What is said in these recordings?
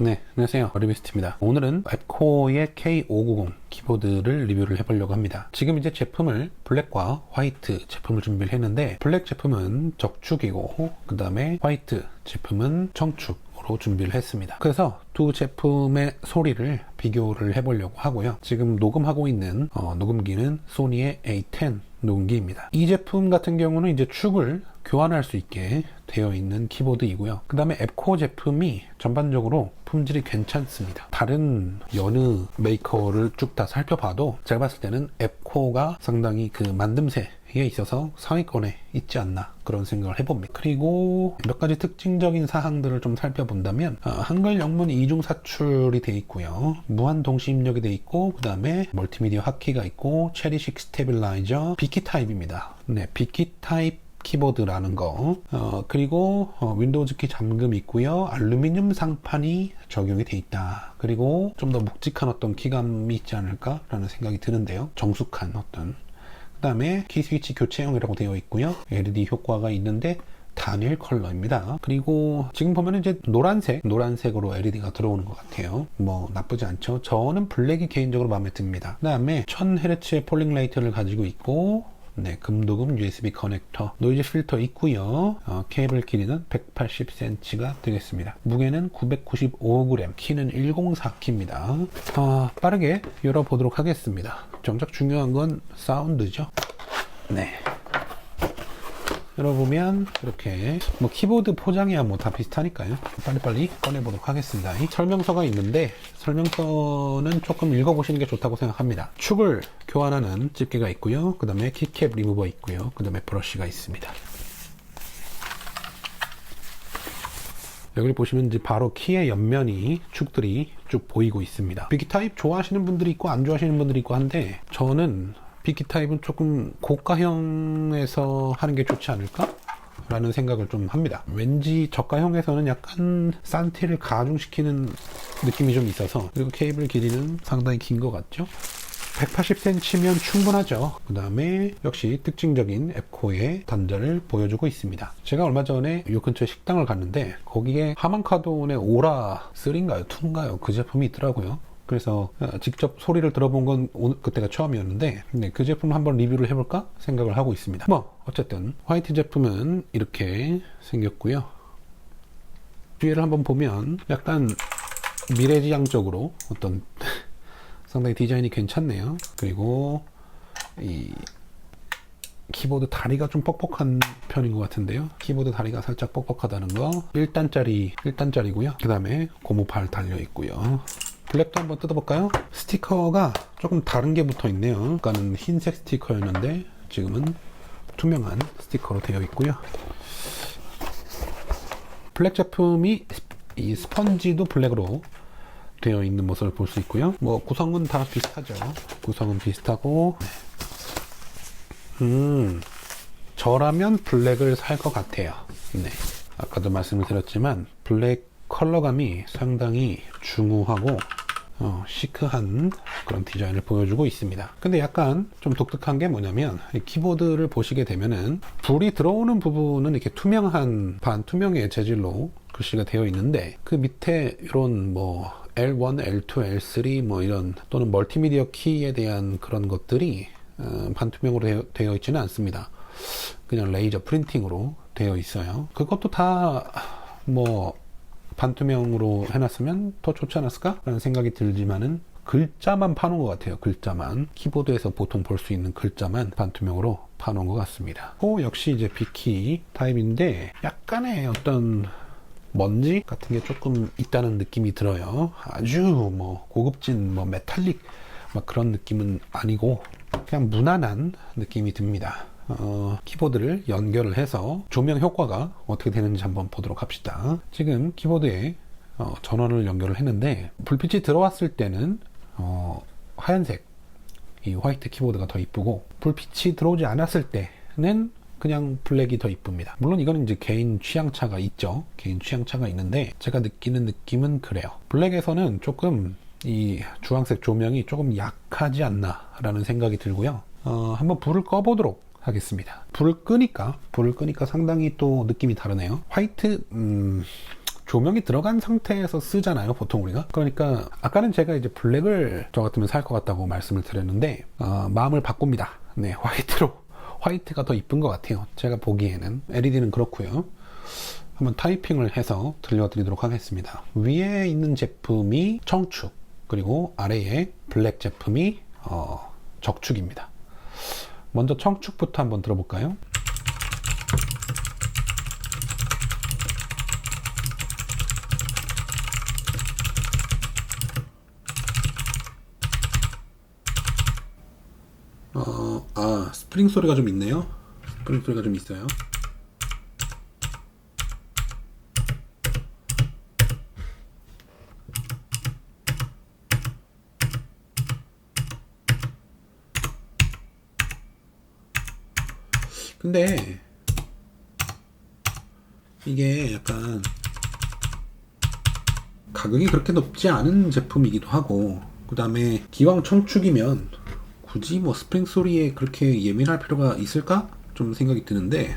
네, 안녕하세요. 어리비스트입니다. 오늘은 앱코어의 K590 키보드를 리뷰를 해보려고 합니다. 지금 이제 제품을 블랙과 화이트 제품을 준비를 했는데 블랙 제품은 적축이고 그 다음에 화이트 제품은 청축으로 준비를 했습니다. 그래서 두 제품의 소리를 비교를 해보려고 하고요. 지금 녹음하고 있는 어, 녹음기는 소니의 A10 녹음기입니다. 이 제품 같은 경우는 이제 축을 교환할 수 있게 되어 있는 키보드이고요. 그 다음에 앱코어 제품이 전반적으로 품질이 괜찮습니다. 다른 여느 메이커를 쭉 다 살펴봐도 제가 봤을 때는 앱코어가 상당히 그 만듦새에 있어서 상위권에 있지 않나 그런 생각을 해봅니다. 그리고 몇 가지 특징적인 사항들을 좀 살펴본다면 어, 한글 영문 이중 사출이 되어 있고요. 무한 동시 입력이 되어 있고 그 다음에 멀티미디어 하키가 있고 체리식 스테빌라이저 비키 타입입니다. 네, 비키 타입 키보드라는 거 어, 그리고 어, 윈도우즈 키 잠금 있고요 알루미늄 상판이 적용이 돼 있다 그리고 좀 더 묵직한 어떤 키감이 있지 않을까 라는 생각이 드는데요 정숙한 어떤 그 다음에 키 스위치 교체형이라고 되어 있고요 LED 효과가 있는데 단일 컬러입니다. 그리고 지금 보면 이제 노란색, 노란색으로 LED가 들어오는 것 같아요. 뭐 나쁘지 않죠. 저는 블랙이 개인적으로 마음에 듭니다. 그 다음에 1000Hz의 폴링 라이트를 가지고 있고 네, 금도금 USB 커넥터, 노이즈 필터 있고요. 어, 케이블 길이는 180cm가 되겠습니다. 무게는 995g, 키는 104키입니다. 어, 빠르게 열어보도록 하겠습니다. 정작 중요한 건 사운드죠. 네. 열어보면 이렇게 뭐 키보드 포장이야 뭐 다 비슷하니까요. 빨리빨리 꺼내보도록 하겠습니다. 이 설명서가 있는데 설명서는 조금 읽어보시는 게 좋다고 생각합니다. 축을 교환하는 집게가 있고요. 그 다음에 키캡 리무버 있고요. 그 다음에 브러쉬가 있습니다. 여기 보시면 이제 바로 키의 옆면이 축들이 쭉 보이고 있습니다. 비기 타입 좋아하시는 분들이 있고 안 좋아하시는 분들이 있고 한데 저는 비키 타입은 조금 고가형에서 하는 게 좋지 않을까? 라는 생각을 좀 합니다. 왠지 저가형에서는 약간 산티를 가중시키는 느낌이 좀 있어서 그리고 케이블 길이는 상당히 긴 것 같죠? 180cm면 충분하죠. 그 다음에 역시 특징적인 앱코의 단자를 보여주고 있습니다. 제가 얼마 전에 요 근처에 식당을 갔는데 거기에 하만카돈의 오라 3인가요? 2인가요? 그 제품이 있더라고요. 그래서 어, 직접 소리를 들어본 건 오늘 그때가 처음이었는데 네, 그 제품 한번 리뷰를 해볼까 생각을 하고 있습니다. 뭐 어쨌든 화이트 제품은 이렇게 생겼고요. 뒤에를 한번 보면 약간 미래지향적으로 어떤 상당히 디자인이 괜찮네요. 그리고 이 키보드 다리가 좀 뻑뻑한 편인 것 같은데요. 키보드 다리가 살짝 뻑뻑하다는 거. 1단짜리, 1단짜리고요. 그 다음에 고무발 달려 있고요. 블랙도 한번 뜯어볼까요? 스티커가 조금 다른 게 붙어 있네요. 아까는 흰색 스티커였는데 지금은 투명한 스티커로 되어 있고요. 블랙 제품이 이 스펀지도 블랙으로 되어 있는 모습을 볼 수 있고요. 뭐 구성은 다 비슷하죠. 구성은 비슷하고 음 저라면 블랙을 살 것 같아요. 네. 아까도 말씀을 드렸지만 블랙 컬러감이 상당히 중후하고 어, 시크한 그런 디자인을 보여주고 있습니다. 근데 약간 좀 독특한 게 뭐냐면 키보드를 보시게 되면은 불이 들어오는 부분은 이렇게 투명한 반투명의 재질로 글씨가 되어 있는데 그 밑에 이런 뭐 L1, L2, L3 뭐 이런 또는 멀티미디어 키에 대한 그런 것들이 어, 반투명으로 되어, 되어 있지는 않습니다. 그냥 레이저 프린팅으로 되어 있어요. 그것도 다뭐 반투명으로 해놨으면 더 좋지 않았을까? 라는 생각이 들지만은 글자만 파놓은 것 같아요. 글자만. 키보드에서 보통 볼 수 있는 글자만 반투명으로 파놓은 것 같습니다. 또 역시 이제 비키 타입인데 약간의 어떤 먼지 같은 게 조금 있다는 느낌이 들어요. 아주 뭐 고급진 뭐 메탈릭 막 그런 느낌은 아니고 그냥 무난한 느낌이 듭니다. 어, 키보드를 연결을 해서 조명 효과가 어떻게 되는지 한번 보도록 합시다. 지금 키보드에 어, 전원을 연결을 했는데 불빛이 들어왔을 때는 어, 하얀색 이 화이트 키보드가 더 이쁘고 불빛이 들어오지 않았을 때는 그냥 블랙이 더 이쁩니다. 물론 이거는 이제 개인 취향 차가 있죠. 개인 취향 차가 있는데 제가 느끼는 느낌은 그래요. 블랙에서는 조금 이 주황색 조명이 조금 약하지 않나라는 생각이 들고요. 어, 한번 불을 꺼보도록 하겠습니다. 불을 끄니까 불을 끄니까 상당히 또 느낌이 다르네요. 화이트 음, 조명이 들어간 상태에서 쓰잖아요, 보통 우리가. 그러니까 아까는 제가 이제 블랙을 저 같으면 살 것 같다고 말씀을 드렸는데 어, 마음을 바꿉니다. 네, 화이트로 화이트가 더 이쁜 것 같아요. 제가 보기에는 LED는 그렇고요. 한번 타이핑을 해서 들려드리도록 하겠습니다. 위에 있는 제품이 청축 그리고 아래에 블랙 제품이 어, 적축입니다. 먼저 청축부터 한번 들어볼까요? 어, 아, 스프링 소리가 좀 있네요. 스프링 소리가 좀 있어요. 근데 이게 약간 가격이 그렇게 높지 않은 제품이기도 하고 그 다음에 기왕 청축이면 굳이 뭐 스프링 소리에 그렇게 예민할 필요가 있을까? 좀 생각이 드는데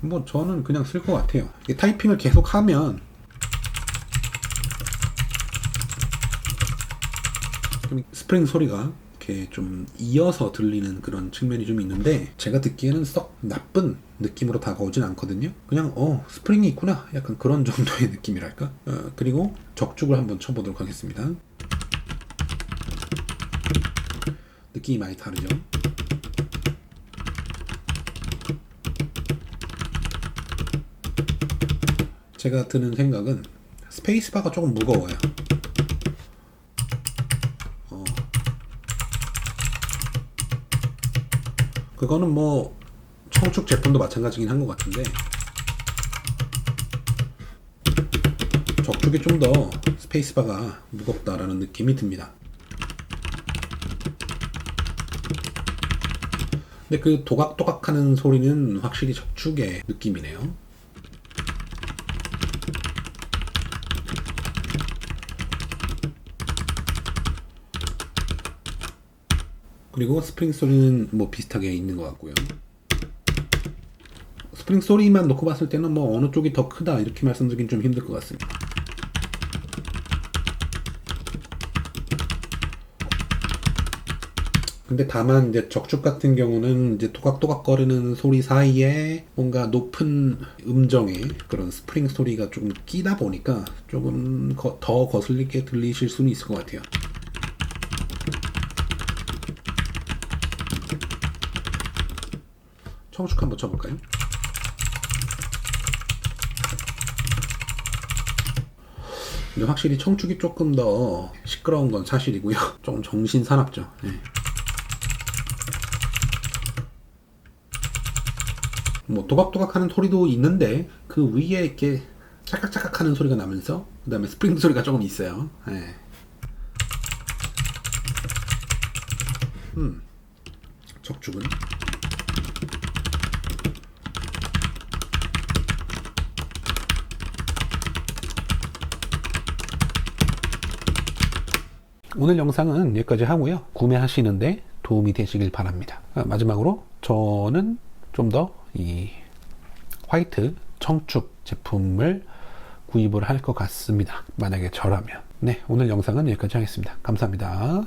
뭐 저는 그냥 쓸 것 같아요 타이핑을 계속 하면 좀 스프링 소리가 이렇게 좀 이어서 들리는 그런 측면이 좀 있는데 제가 듣기에는 썩 나쁜 느낌으로 다가오진 않거든요. 그냥 어 스프링이 있구나 약간 그런 정도의 느낌이랄까. 어, 그리고 적축을 한번 쳐보도록 하겠습니다. 느낌이 많이 다르죠. 제가 드는 생각은 스페이스바가 조금 무거워요. 그거는 뭐 청축 제품도 마찬가지긴 한 것 같은데 적축이 좀 더 스페이스바가 무겁다라는 느낌이 듭니다. 근데 그 도각도각하는 소리는 확실히 적축의 느낌이네요. 그리고 스프링 소리는 뭐 비슷하게 있는 것 같고요. 스프링 소리만 놓고 봤을 때는 뭐 어느 쪽이 더 크다 이렇게 말씀드리긴 좀 힘들 것 같습니다. 근데 다만 이제 적축 같은 경우는 이제 토각토각거리는 소리 사이에 뭔가 높은 음정의 그런 스프링 소리가 조금 끼다 보니까 조금 거- 더 거슬리게 들리실 수는 있을 것 같아요. 청축 한번 쳐볼까요? 근데 확실히 청축이 조금 더 시끄러운 건 사실이고요. 조금 정신 사납죠. 예. 뭐 또각또각하는 소리도 있는데 그 위에 이렇게 짝깍짝깍하는 소리가 나면서 그 다음에 스프링 소리가 조금 있어요. 예. 음, 적축은 오늘 영상은 여기까지 하고요. 구매하시는데 도움이 되시길 바랍니다. 아, 마지막으로 저는 좀 더 이 화이트 청축 제품을 구입을 할 것 같습니다. 만약에 저라면. 네, 오늘 영상은 여기까지 하겠습니다. 감사합니다.